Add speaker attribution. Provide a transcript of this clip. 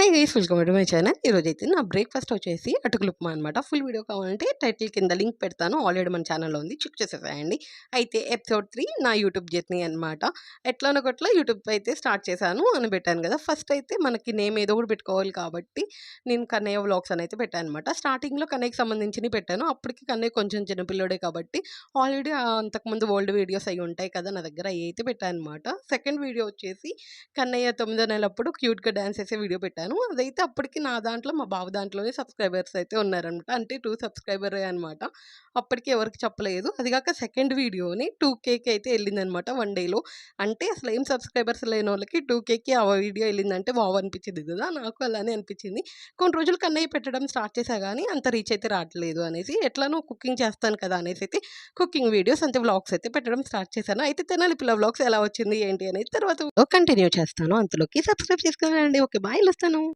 Speaker 1: Hi guys welcome to my channel ఈరోజు అయితే నా బ్రేక్ఫాస్ట్ వచ్చేసి అటుకులు ఉప్మా అనమాట ఫుల్ వీడియో కావాలంటే టైటిల్ కింద లింక్ పెడతాను. ఆల్రెడీ మన ఛానల్లో ఉంది. చెక్ చేసేసాయండి. అయితే ఎపిసోడ్ త్రీ నా యూట్యూబ్ జర్నీ అనమాట ఎట్లానొకట్లా యూట్యూబ్ అయితే స్టార్ట్ చేశాను అని పెట్టాను కదా. ఫస్ట్ అయితే మనకి నేమ్ ఏదో ఒకటి పెట్టుకోవాలి కాబట్టి నేను కన్నయ్య వ్లాగ్స్ అని అయితే పెట్టాను అనమాట స్టార్టింగ్లో కన్నయ్యకి సంబంధించినవి పెట్టాను. అప్పటికి కన్నయ్య కొంచెం చిన్నపిల్లడే కాబట్టి ఆల్రెడీ అంతకుముందు ఓల్డ్ వీడియోస్ అవి ఉంటాయి కదా నా దగ్గర అవి అయితే పెట్టాను అనమాట సెకండ్ వీడియో వచ్చేసి కన్నయ్య తొమ్మిదో నెలప్పుడు క్యూట్గా డ్యాన్స్ చేసే వీడియో పెట్టాను. అదైతే అప్పటికి నా దాంట్లో మా బావ దాంట్లోనే సబ్స్క్రైబర్స్ అయితే ఉన్నారనమాట. అంటే టూ సబ్స్క్రైబర్ అనమాట. అప్పటికి ఎవరికి చెప్పలేదు. అది కాక సెకండ్ వీడియోని టూ కేకి అయితే వెళ్ళిందనమాట వన్ డేలో. అంటే అసలు ఏం సబ్స్క్రైబర్స్ లేని వాళ్ళకి టూ కేకి ఆ వీడియో వెళ్ళిందంటే బావ అనిపించింది కదా! నాకు అలానే అనిపించింది. కొన్ని రోజులు కన్నయ్య పెట్టడం స్టార్ట్ చేశా కానీ అంత రీచ్ అయితే రావట్లేదు అనేసి ఎట్లానో కుకింగ్ చేస్తాను కదా! అనేసి అయితే కుకింగ్ వీడియోస్ అంతే వ్లాగ్స్ అయితే పెట్టడం స్టార్ట్ చేశాను. అయితే తెనాలి పిల్ల వ్లాగ్స్ ఎలా వచ్చింది ఏంటి అనేది తర్వాత కంటిన్యూ చేస్తాను. అంతలోకి సబ్స్క్రైబ్ చేసుకోవాలండి. ఓకే బాయ్ వస్తాను non.